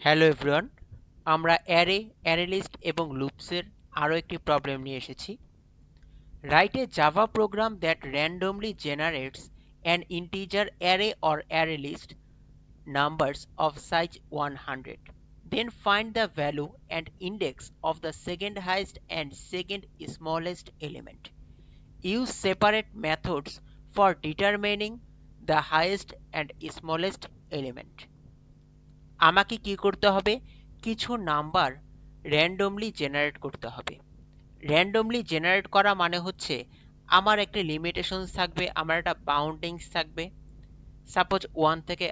Hello everyone আমরা array array list এবং লুপসের আরও একটি প্রবলেম নিয়ে এসেছি write a Java program that randomly generates an integer array or array list numbers of size 100 then find the value and index of the second highest and second smallest element use separate methods for determining the highest and smallest element আমাকে কি করতে হবে? কিছু number randomly generate করতে হবে। Randomly generate করা মানে হচ্ছে আমার একটা লিমিটেশনস থাকবে, আমার একটা বাউন্ডিংস থাকবে। সাপোজ ওয়ান থেকে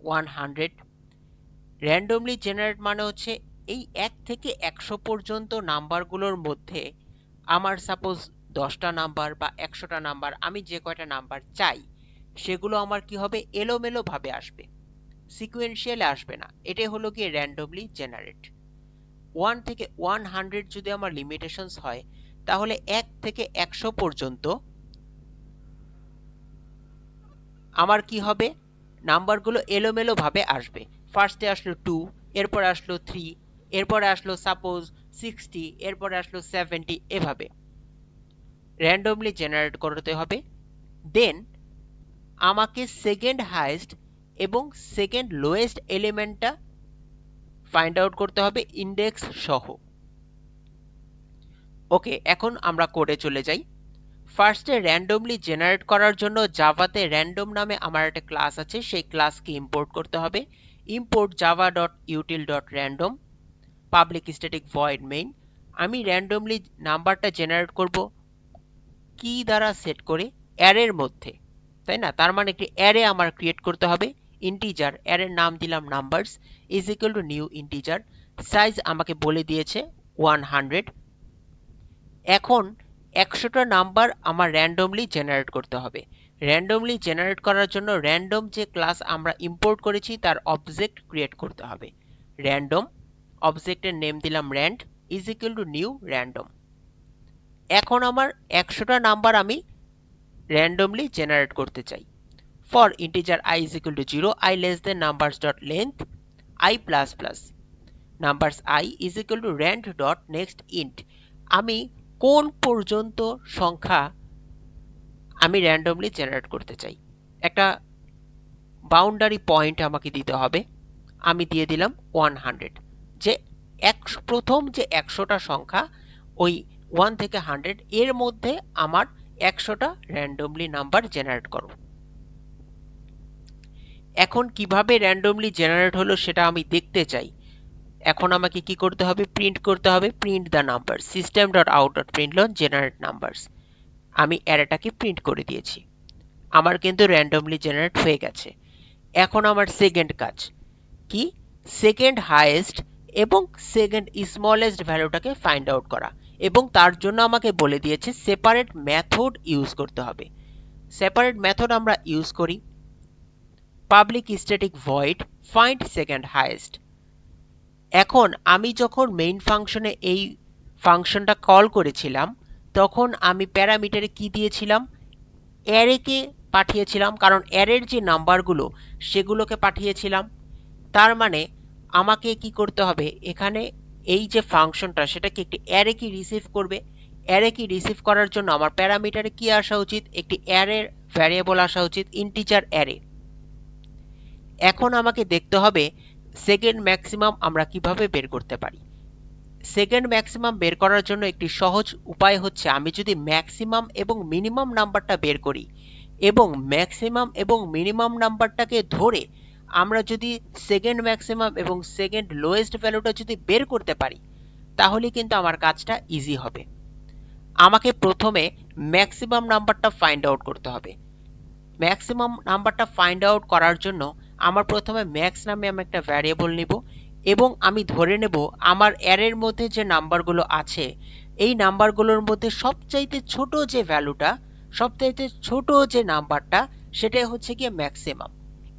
ওয়ান হান্ড্রেড র্যান্ডমলি জেনারেট মানে হচ্ছে এই এক থেকে একশো পর্যন্ত নাম্বারগুলোর মধ্যে আমার সাপোজ দশটা নাম্বার বা একশোটা নাম্বার, আমি যে কয়টা নাম্বার চাই, সেগুলো আমার কি হবে? এলোমেলোভাবে আসবে। সিকুয়েন্সিয়ালে আসবে না। এটাই হলো গিয়ে র্যান্ডমলি জেনারেট ওয়ান থেকে ওয়ান হান্ড্রেড যদি আমার লিমিটেশনস হয়, তাহলে এক থেকে একশো পর্যন্ত আমার কি হবে? নাম্বারগুলো এলোমেলো ভাবে আসবে ফার্স্টে আসলো টু এরপর আসলো থ্রি এরপরে আসলো সাপোজ সিক্সটি এরপর আসলো সেভেন্টি এভাবে। র্যান্ডমলি জেনারেট করতে হবে। দেন আমাকে সেকেন্ড হাইয়েস্ট এবং সেকেন্ড লোয়েস্ট এলিমেন্টটা ফাইন্ড আউট করতে হবে ইন্ডেক্স সহ। ওকে এখন আমরা কোডে চলে যাই। ফার্স্টে র্যান্ডমলি জেনারেট করার জন্য জাভাতে র্যান্ডম নামে আমার একটা ক্লাস আছে, সেই ক্লাসকে ইম্পোর্ট করতে হবে। Import Java dot util dot random public static void main আমি র্যান্ডমলি নাম্বারটা জেনারেট করব কি দ্বারা সেট করে অ্যারের মধ্যে, তাই না? তার মানে একটি অ্যারে আমার ক্রিয়েট করতে হবে। ইন্টিজার অ্যারের নাম দিলাম numbers is equal to new integer size আমাকে বলে দিয়েছে ওয়ান হান্ড্রেড এখন একশোটা নাম্বার আমার র্যান্ডমলি জেনারেট করতে হবে। র্যান্ডমলি জেনারেট করার জন্য র্যান্ডম যে ক্লাস আমরা ইম্পোর্ট করেছি, তার অবজেক্ট ক্রিয়েট করতে হবে। র্যান্ডম অবজেক্টের নেম দিলাম rand is equal to new random এখন আমার একশোটা নাম্বার আমি র্যান্ডমলি জেনারেট করতে চাই। For integer i is equal to 0 i less than numbers dot length, i plus plus. Numbers i is equal to rand dot next int. আমি কোন পর্যন্ত সংখ্যা আমি র্যান্ডমলি জেনারেট করতে চাই? একটা বাউন্ডারি পয়েন্ট আমাকে দিতে হবে। আমি দিয়ে দিলাম ওয়ান হান্ড্রেড যে এক, প্রথম যে একশোটা সংখ্যা, ওই ওয়ান থেকে হান্ড্রেড এর মধ্যে আমার একশোটা র্যান্ডমলি নাম্বার জেনারেট করো। এখন কীভাবে র্যান্ডমলি জেনারেট হলো সেটা আমি দেখতে চাই। এখন আমাকে কি করতে হবে? প্রিন্ট করতে হবে print the number system dot out dot println generate numbers আমি অ্যারেটাকে প্রিন্ট করে দিয়েছি। আমার কিন্তু র্যান্ডমলি জেনারেট হয়ে গেছে। এখন আমার সেকেন্ড কাজ। কি? সেকেন্ড হাইয়েস্ট এবং সেকেন্ড স্মলেস্ট ভ্যালুটাকে ফাইন্ড আউট করা। এবং তার জন্য আমাকে বলে দিয়েছে সেপারেট মেথড ইউজ করতে হবে। সেপারেট মেথড আমরা ইউজ করি। Public static void find second highest এখন আমি যখন মেইন ফাংশনে এই ফাংশনটা কল করেছিলাম, তখন আমি প্যারামিটারে কি দিয়েছিলাম? অ্যারেকে পাঠিয়েছিলাম, কারণ অ্যারের যে নাম্বারগুলো সেগুলোকে পাঠিয়েছিলাম। তার মানে আমাকে কি করতে হবে? এখানে এই যে ফাংশনটা সেটাকে একটি অ্যারে কি রিসিভ করবে? অ্যারে কি রিসিভ করার জন্য আমার প্যারামিটারে কি আসা উচিত? একটি অ্যারের ভ্যারিয়েবল আসা উচিত ইন্টিজার অ্যারে এখন আমাকে দেখতে হবে সেকেন্ড ম্যাক্সিমাম আমরা কীভাবে বের করতে পারি। সেকেন্ড ম্যাক্সিমাম বের করার জন্য একটি সহজ উপায় হচ্ছে আমি যদি ম্যাক্সিমাম এবং মিনিমাম নাম্বারটা বের করি এবং ম্যাক্সিমাম এবং মিনিমাম নাম্বারটাকে ধরে আমরা যদি সেকেন্ড ম্যাক্সিমাম এবং সেকেন্ড লোয়েস্ট ভ্যালুটা যদি বের করতে পারি, তাহলে কিন্তু আমার কাজটা ইজি হবে। আমাকে প্রথমে ম্যাক্সিমাম নাম্বারটা ফাইন্ড আউট করতে হবে। ম্যাক্সিমাম নাম্বারটা ফাইন্ড আউট করার জন্য আমার প্রথমে ম্যাক্স নামে আমি একটা ভ্যারিয়েবল নিব এবং আমি ধরে নেব আমার অ্যারের মধ্যে যে নাম্বারগুলো আছে, এই নাম্বারগুলোর মধ্যে সবচাইতে ছোট যে ভ্যালুটা সবচাইতে ছোট যে নাম্বারটা সেটাই হচ্ছে গিয়ে ম্যাক্সিমাম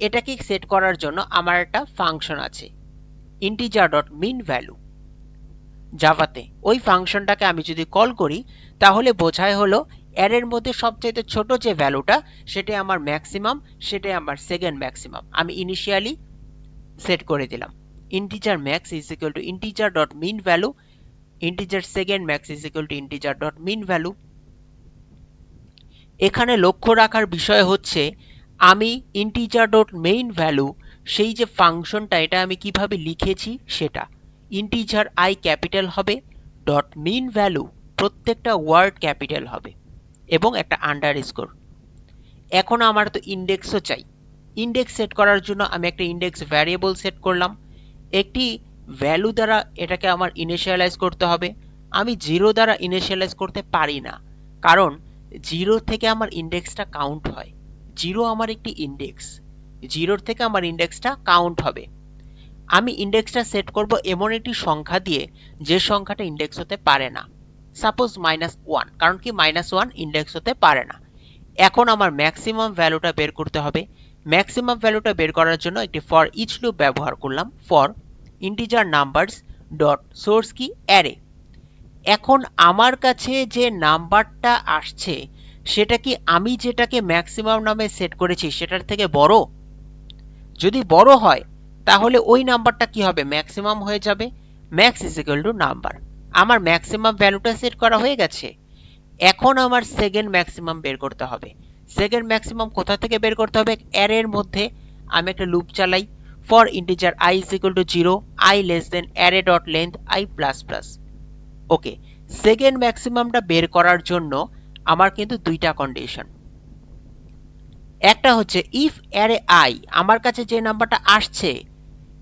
এটাকে সেট করার জন্য আমার একটা ফাংশন আছে ইন্টিজার ডট মিন ভ্যালু জাভাতে। ওই ফাংশনটাকে আমি যদি কল করি, তাহলে বোঝায় হলো অ্যারের মধ্যে সবচেয়ে ছোট যে ভ্যালুটা, সেটাই আমার ম্যাক্সিমাম, সেটাই আমার সেকেন্ড ম্যাক্সিমাম। আমি ইনিশিয়ালি সেট করে দিলাম। integer max is equal to integer dot min value integer second max is equal to integer dot min value এখানে লক্ষ্য রাখার বিষয় হচ্ছে, আমি ইন্টিজার ডট মেইন ভ্যালু সেই যে ফাংশনটা, এটা আমি কীভাবে লিখেছি, সেটা। Integer i ক্যাপিটাল হবে ডট মিন ভ্যালু প্রত্যেকটা ওয়ার্ড ক্যাপিটাল হবে, এবং একটা আন্ডার স্কোর এখন আমার তো ইন্ডেক্সও চাই। ইন্ডেক্স সেট করার জন্য আমি একটা ইন্ডেক্স ভ্যারিয়েবল সেট করলাম। একটি ভ্যালু দ্বারা এটাকে আমার ইনিশিয়ালাইজ করতে হবে। আমি জিরো দ্বারা ইনিশিয়ালাইজ করতে পারি না, কারণ জিরো থেকে আমার ইন্ডেক্সটা কাউন্ট হয়। জিরো আমার একটি ইন্ডেক্স জিরোর থেকে আমার ইন্ডেক্সটা কাউন্ট হবে। আমি ইন্ডেক্সটা সেট করব এমন একটি সংখ্যা দিয়ে যে সংখ্যাটা ইন্ডেক্স হতে পারে না। সাপোজ মাইনাস ওয়ান কারণ কি মাইনাস ওয়ান ইন্ডেক্স হতে পারে না। এখন আমার ম্যাক্সিমাম ভ্যালুটা বের করতে হবে। ম্যাক্সিমাম ভ্যালুটা বের করার জন্য একটি ফর ইচ লুপ ব্যবহার করলাম। For integer numbers dot source কি অ্যারে এখন আমার কাছে যে নাম্বারটা আসছে, সেটা কি আমি যেটাকে ম্যাক্সিমাম নামে সেট করেছি, সেটার থেকে বড়? যদি বড় হয় তাহলে ওই নাম্বারটা কি হবে? ম্যাক্সিমাম হয়ে যাবে। Max is equal to number আমার ম্যাক্সিমাম ভ্যালুটা সেট করা হয়ে গেছে। এখন আমার সেকেন্ড ম্যাক্সিমাম বের করতে হবে। সেকেন্ড ম্যাক্সিমাম কোথা থেকে বের করতে হবে? অ্যারের মধ্যে আমি একটা লুপ চালাই। For integer i is equal to 0 i less than array dot length, i plus plus. Okay second ম্যাক্সিমামটা বের করার জন্য আমার কিন্তু দুইটা কন্ডিশন একটা হচ্ছে ইফ অ্যারে আই আমার কাছে যে নাম্বারটা আসছে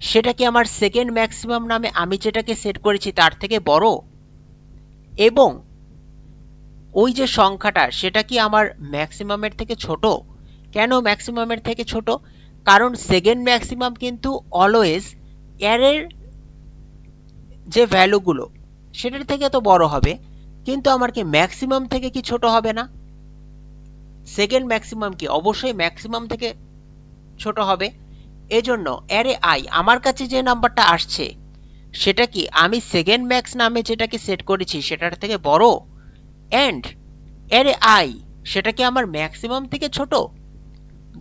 সেটা কি আমার সেকেন্ড ম্যাক্সিমাম নামে আমি যেটাকে সেট করেছি তার থেকে বড়। এবং ওই যে সংখ্যাটা, সেটা কি আমার ম্যাক্সিমামের থেকে ছোট? কেন ম্যাক্সিমামের থেকে ছোট? কারণ সেকেন্ড ম্যাক্সিমাম কিন্তু অলওয়েজ অ্যারের যে ভ্যালুগুলো সেটার থেকে তো বড় হবে। কিন্তু আমার কি ম্যাক্সিমাম থেকে কি ছোট হবে না? সেকেন্ড ম্যাক্সিমাম কি? অবশ্যই ম্যাক্সিমাম থেকে ছোট হবে। এজন্য অ্যারে আই আমার কাছে যে নাম্বারটা আসছে, সেটা কি আমি সেকেন্ড ম্যাক্স নামে যেটাকে সেট করেছি সেটার থেকে বড়? অ্যান্ড অ্যারে আই সেটা কি আমার ম্যাক্সিমাম থেকে ছোট?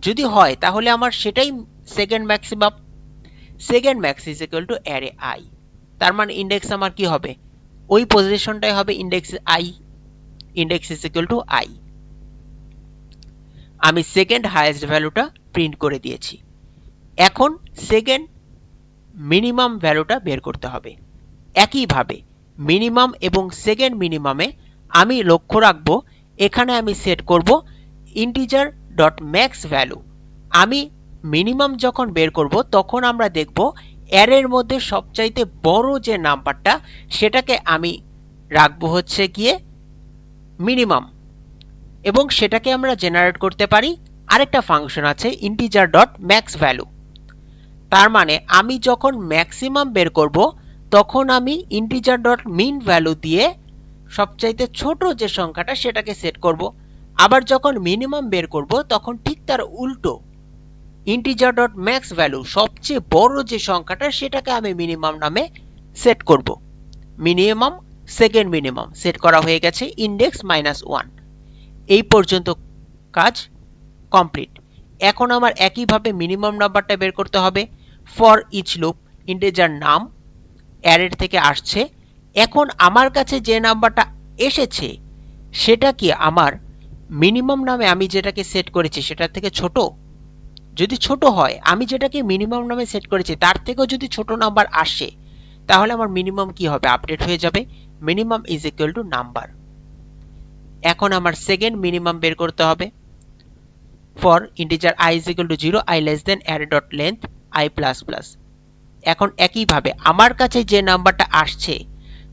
যদি হয় তাহলে আমার সেটাই second maximum second max is equal to array I. তার মানে ইন্ডেক্স আমার কি হবে? ওই পজিশনটাই হবে index I index is equal to I আমি সেকেন্ড হাইয়েস্ট ভ্যালুটা প্রিন্ট করে দিয়েছি। এখন সেকেন্ড মিনিমাম ভ্যালুটা বের করতে হবে। একইভাবে মিনিমাম এবং সেকেন্ড মিনিমামে আমি লক্ষ্য রাখব, এখানে আমি সেট করব ইন্টিজার ডট ম্যাক্স ভ্যালু আমি মিনিমাম যখন বের করব, তখন আমরা দেখব অ্যারের মধ্যে সবচাইতে বড় যে নাম্বারটা, সেটাকে আমি রাখব হচ্ছে গিয়ে মিনিমাম এবং সেটাকে আমরা জেনারেট করতে পারি। আরেকটা ফাংশন আছে ইন্টিজার ডট ম্যাক্স ভ্যালু তার মানে আমি যখন ম্যাক্সিমাম বের করব, তখন আমি ইন্টিজার ডট মিন ভ্যালু দিয়ে সবচাইতে ছোট যে সংখ্যাটা সেটাকে সেট করব। আবার যখন মিনিমাম বের করব, তখন ঠিক তার উল্টো ইন্টিজার ডট ম্যাক্স ভ্যালু সবচেয়ে বড় যে সংখ্যাটা সেটাকে আমি মিনিমাম নামে সেট করব। মিনিমাম সেকেন্ড মিনিমাম সেট করা হয়ে গেছে ইন্ডেক্স মাইনাস ওয়ান এই পর্যন্ত কাজ কমপ্লিট এখন আমার একইভাবে মিনিমাম নাম্বারটা বের করতে হবে। ফর ইচ লুপ ইন্টিজার নাম অ্যারের থেকে আসছে। এখন আমার কাছে যে নাম্বারটা এসেছে, সেটা কি আমার মিনিমাম নামে আমি যেটাকে সেট করেছি সেটার থেকে ছোট? যদি ছোট হয়, আমি যেটাকে মিনিমাম নামে সেট করেছি, তার থেকেও যদি ছোট নাম্বার আসে, তাহলে আমার মিনিমাম কি হবে? আপডেট হয়ে যাবে। Minimum is equal to number এখন আমার সেকেন্ড মিনিমাম বের করতে হবে। For integer I is equal to 0 I less than array dot length i plus plus. এখন একইভাবে আমার কাছে যে নাম্বারটা আসছে,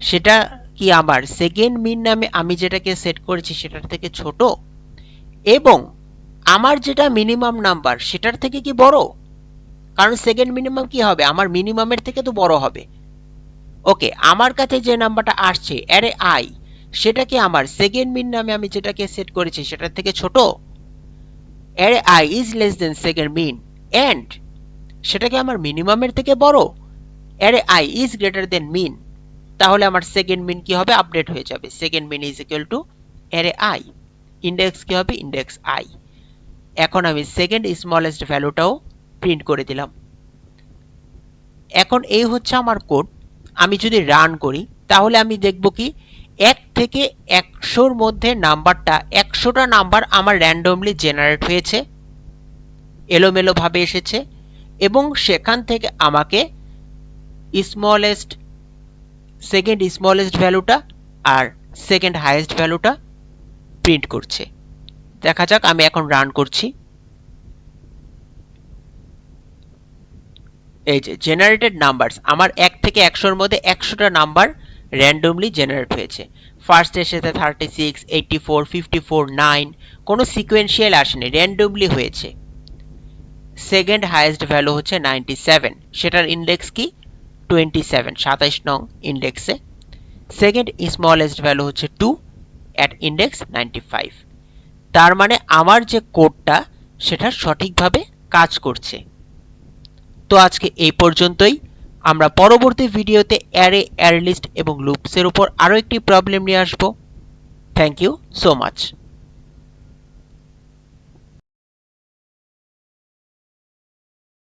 সেটা কি আমার? সেকেন্ড মিন নামে আমি যেটাকে সেট করেছি সেটার থেকে ছোট? এবং আমার যেটা মিনিমাম নাম্বার সেটার থেকে কি বড়? কারণ সেকেন্ড মিনিমাম কি হবে? আমার মিনিমামের থেকে তো বড় হবে। ওকে আমার কাছে যে নাম্বারটা আসছে অ্যারে আই সেটা কি আমার? সেকেন্ড মিন নামে আমি যেটাকে সেট করেছি, সেটার থেকে ছোট? Array I is less than second min and সেটা কি আমার মিনিমামের থেকে বড়? Array I is greater than min তাহলে আমার সেকেন্ড মিন কি হবে? আপডেট হয়ে যাবে। Second min is equal to array I index কি হবে? ইন্ডেক্স আই এখন আমি সেকেন্ড স্মলেস্ট ভ্যালুটাও প্রিন্ট করে দিলাম। এখন এই হচ্ছে আমার কোড আমি যদি রান করি, তাহলে আমি দেখব কি? এক থেকে একশোর মধ্যে নাম্বারটা, একশোটা নাম্বার আমার র্যান্ডমলি জেনারেট হয়েছে। এলোমেলোভাবে এসেছে। এবং সেখান থেকে আমাকে স্মলেস্ট সেকেন্ড স্মলেস্ট ভ্যালুটা আর সেকেন্ড হাইয়েস্ট ভ্যালুটা প্রিন্ট করছে। দেখা যাক, আমি এখন রান করছি। এই যে জেনারেটেড নাম্বারস আমার এক থেকে একশোর মধ্যে একশোটা নাম্বার র্যান্ডমলি জেনারেট হয়েছে। ফার্স্ট এসেছে thirty six eighty four fifty four nine কোনো সিকোয়েন্সিয়াল আসেনি র্যান্ডমলি হয়েছে। সেকেন্ড হাইয়েস্ট ভ্যালু হচ্ছে নাইনটি সেভেন সেটার ইন্ডেক্স কি? টোয়েন্টি সেভেন সাতাইশ নং ইন্ডেক্সে সেকেন্ড স্মলেস্ট ভ্যালু হচ্ছে two at index ninety five তার মানে আমার যে কোডটা সেটা সঠিকভাবে কাজ করছে। তো আজকে এই পর্যন্তই। আমরা পরবর্তী ভিডিওতে অ্যারে অ্যারে লিস্ট এবং লুপসের উপর আরও একটি প্রবলেম নিয়ে আসব। Thank you so much